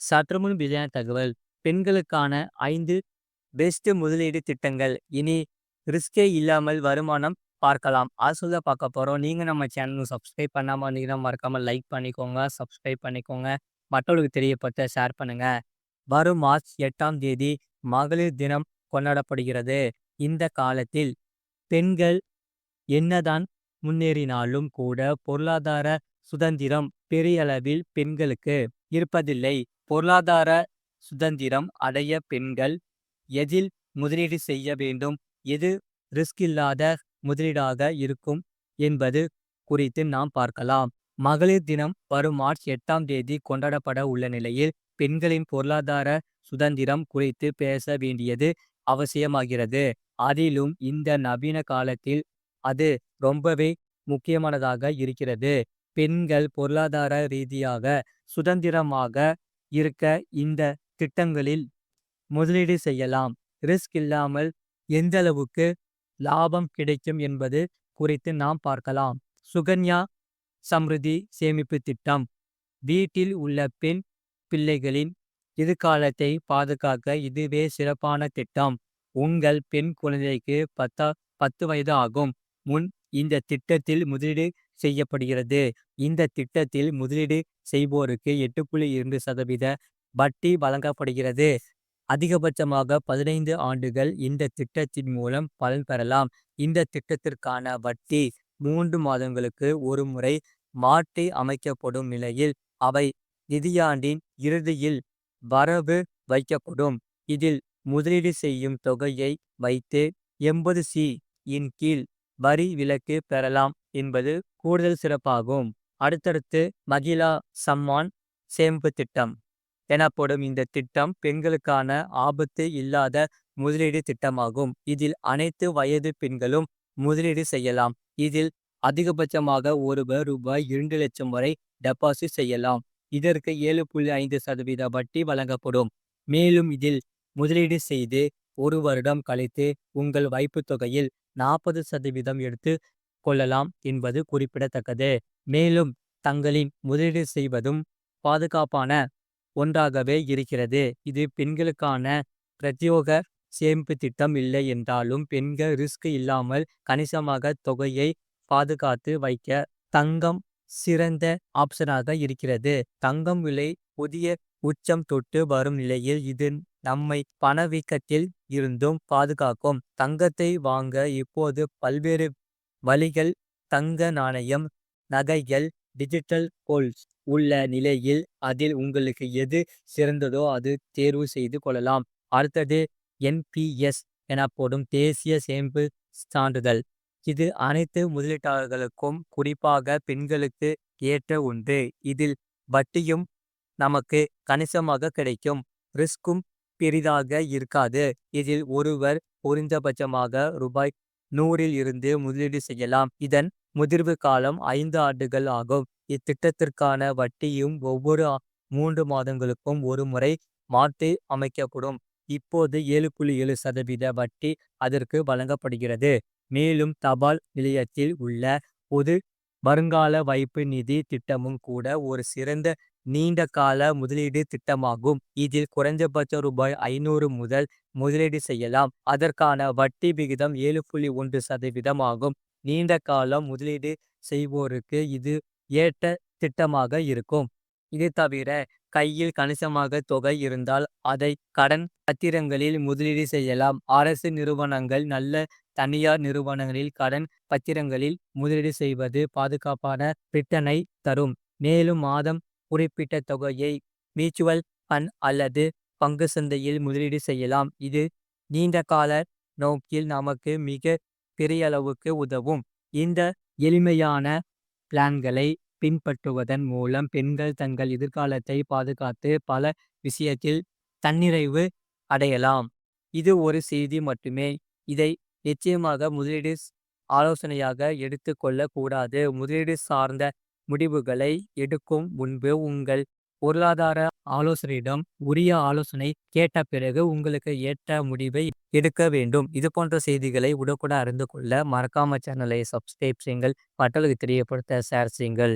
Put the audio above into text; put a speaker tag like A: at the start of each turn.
A: சற்றுமுன் வெளியான தகவல் பெண்களுக்கான ஐந்து பெஸ்ட் முதலீடு திட்டங்கள். இனி ரிஸ்கே இல்லாமல் வருமானம் பார்க்கலாம். அது பார்க்க போகிறோம் நீங்கள் நம்ம சேனலும் சப்ஸ்கிரைப் பண்ணாமல் இருந்தீங்கன்னா மறக்காமல் லைக் பண்ணிக்கோங்க சப்ஸ்கிரைப் பண்ணிக்கோங்க. மற்றவர்களுக்கு தெரியப்பட்ட ஷேர் பண்ணுங்க. வரும் மார்ச் எட்டாம் தேதி மகளிர் தினம் கொண்டாடப்படுகிறது. இந்த காலத்தில் பெண்கள் என்னதான் முன்னேறினாலும் கூட பொருளாதார சுதந்திரம் பெரிய அளவில் பெண்களுக்கு இருப்பதில்லை. பொருளாதார சுதந்திரம் அடைய பெண்கள் எதில் முதலீடு செய்ய வேண்டும்? எது ரிஸ்க் இல்லாத முதலீடாக இருக்கும் என்பது குறித்து நாம் பார்க்கலாம். மகளிர் தினம் வரும் மார்ச் எட்டாம் தேதி கொண்டாடப்பட உள்ள நிலையில் பெண்களின் பொருளாதார சுதந்திரம் குறித்து பேச வேண்டியது அவசியமாகிறது. அதிலும் இந்த நவீன காலத்தில் அது ரொம்பவே முக்கியமானதாக இருக்கிறது. பெண்கள் பொருளாதார ரீதியாக சுதந்திரமாக இருக்க இந்த திட்டங்களில் முதலீடு செய்யலாம். ரிஸ்க் இல்லாமல் எந்த அளவுக்கு லாபம் கிடைக்கும் என்பது குறித்து நாம் பார்க்கலாம். சுகன்யா சம்ருதி சேமிப்பு திட்டம். வீட்டில் உள்ள பெண் பிள்ளைகளின் எதிர்காலத்தை பாதுகாக்க இதுவே சிறப்பான திட்டம். உங்கள் பெண் குழந்தைக்கு பத்தா பத்து வயது ஆகும். முன் இந்த திட்டத்தில் முதலீடு செய்யப்படுகிறது. இந்த திட்டத்தில் முதலீடு செய்வோருக்கு எட்டு புள்ளி இரண்டு சதவீத வட்டி வழங்கப்படுகிறது. அதிகபட்சமாக பதினைந்து ஆண்டுகள் இந்த திட்டத்தின் மூலம் பலன் பெறலாம். இந்த திட்டத்திற்கான வட்டி மூன்று மாதங்களுக்கு ஒரு முறை மாற்றி அமைக்கப்படும் நிலையில் அவை நிதியாண்டின் இறுதியில் வரவு வைக்கப்படும். இதில் முதலீடு செய்யும் தொகையை வைத்து எண்பது சி இன் கீழ் வரி விலக்கு பெறலாம் என்பது கூடுதல் சிறப்பாகும். அடுத்தடுத்து மகிழா சம்மான் சேமிப்பு திட்டம் எனப்படும் இந்த திட்டம் பெண்களுக்கான ஆபத்து இல்லாத முதலீடு திட்டமாகும். இதில் அனைத்து வயது பெண்களும் முதலீடு செய்யலாம். இதில் அதிகபட்சமாக ஒருவர் ரூபாய் இரண்டு லட்சம் வரை டெபாசிட் செய்யலாம். இதற்கு ஏழு புள்ளி ஐந்து சதவீத வட்டி வழங்கப்படும். மேலும் இதில் முதலீடு செய்து ஒரு வருடம் கழித்து உங்கள் வைப்பு தொகையில் நாற்பது சதவீதம் எடுத்து கொள்ளலாம் என்பது குறிப்பிடத்தக்கது. மேலும் தங்களின் முதலீடு செய்வதும் பாதுகாப்பான ஒன்றாகவே இருக்கிறது. இது பெண்களுக்கான பிரத்யோக சேமிப்பு திட்டம் இல்லை என்றாலும் பெண்கள் ரிஸ்க் இல்லாமல் கணிசமாக தொகையை பாதுகாத்து வைக்க தங்கம் சிறந்த ஆப்ஷனாக இருக்கிறது. தங்கம் விலை புதிய உச்சம் தொட்டு வரும் நிலையில் இது நம்மை பணவீக்கத்தில் இருந்தும் பாதுகாக்கும். தங்கத்தை வாங்க இப்போது பல்வேறு வழிகள் தங்க நாணயம் நகைகள் டிஜிட்டல் கோல்ஸ் உள்ள நிலையில் அதில் உங்களுக்கு எது சிறந்ததோ அது தேர்வு செய்து கொள்ளலாம். அடுத்தது என்பிஎஸ் எனப்படும் தேசிய சேமிப்பு சான்றிதழ். இது அனைத்து முதலீட்டாளர்களுக்கும் குறிப்பாக பெண்களுக்கு ஏற்ற ஒன்று. இதில் வட்டியும் நமக்கு கணிசமாக கிடைக்கும். ரிஸ்க்கும் பெரிதாக இருக்காது. இதில் ஒருவர் குறைந்தபட்சமாக ரூபாய் நூறில் இருந்து முதலீடு செய்யலாம். இதன் முதிர்வு காலம் ஐந்து ஆண்டுகள் ஆகும். இத்திட்டத்திற்கான வட்டியும் ஒவ்வொரு மூன்று மாதங்களுக்கும் ஒரு முறை மாற்றி அமைக்கப்படும். இப்போது ஏழு புள்ளி ஏழு சதவீத வட்டி அதற்கு வழங்கப்படுகிறது. மேலும் தபால் நிலையத்தில் உள்ள பொது வருங்கால வைப்பு நிதி திட்டமும் கூட ஒரு சிறந்த நீண்ட கால முதலீடு திட்டமாகும். இதில் குறைந்தபட்ச ரூபாய் ஐநூறு முதல் முதலீடு செய்யலாம். அதற்கான வட்டி விகிதம் ஏழு புள்ளி ஒன்று சதவீதம் ஆகும். நீண்ட காலம் முதலீடு செய்வோருக்கு இது ஏற்ற திட்டமாக இருக்கும். இது தவிர கையில் கணிசமாக தொகை இருந்தால் அதை கடன் பத்திரங்களில் முதலீடு செய்யலாம். அரசு நிறுவனங்கள் நல்ல தனியார் நிறுவனங்களில் கடன் பத்திரங்களில் முதலீடு செய்வது பாதுகாப்பான ரிட்டனை தரும். மேலும் மாதம் குறிப்பிட்ட தொகையை மியூச்சுவல் ஃபண்ட் அல்லது பங்கு சந்தையில் முதலீடு செய்யலாம். இது நீண்ட கால நோக்கில் நமக்கு மிக பெரிய அளவுக்கு உதவும். இந்த எளிமையான பிளான்களை பின்பற்றுவதன் மூலம் பெண்கள் தங்கள் எதிர்காலத்தை பாதுகாத்து பல விஷயத்தில் தன்னிறைவு அடையலாம். இது ஒரு செய்தி மட்டுமே. இதை நிச்சயமாக முதலீடு ஆலோசனையாக எடுத்துக்கொள்ளக்கூடாது முதலீடு சார்ந்த முடிவுகளை எடுக்கும் முன்பு உங்கள் பொருளாதார ஆலோசனையிடம் உரிய ஆலோசனை கேட்ட பிறகு உங்களுக்கு ஏற்ற முடிவை எடுக்க வேண்டும். இது போன்ற செய்திகளை உடனுக்குடன் அறிந்து கொள்ள மறக்காம சேனலை சப்ஸ்கிரைப் செய்யுங்கள். மற்றவர்களுக்கு தெரியப்படுத்த ஷேர் செய்யுங்கள்.